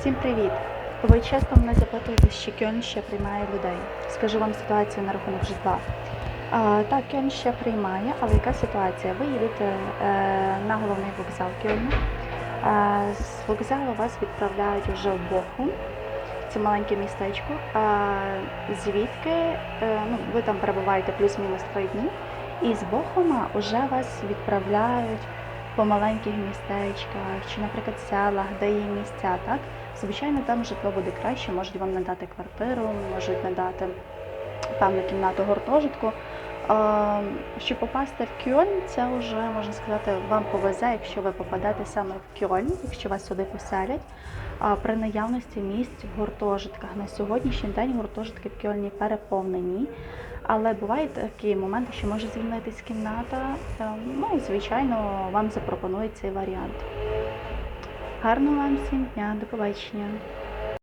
Всім привіт! Ви часто мене запитуєте, що Кьон ще приймає людей. Скажу вам ситуацію на рахунок житла. А, так, Кьон ще приймає, але яка ситуація? Ви їдете е, на головний вокзал Кьольну. Е, з вокзалу вас відправляють вже в Бохум, це маленьке містечко. А, звідки е, ну, ви там перебуваєте плюс-мінус три дні, і з Бохума вже вас відправляють по маленьких містечках чи, наприклад, селах, де є місця, так? Звичайно, там житло буде краще, можуть вам надати квартиру, можуть надати певну кімнату гуртожитку. Щоб попасти в Кьольн, це вже можна сказати, вам повезе, якщо ви попадете саме в Кьольн, якщо вас сюди поселять. При наявності місць в гуртожитках на сьогоднішній день гуртожитки в Кьольні переповнені. Але бувають такі моменти, що може звільнитись кімната. Ну і звичайно вам запропонують цей варіант. Гарного вам всім дня, до побачення.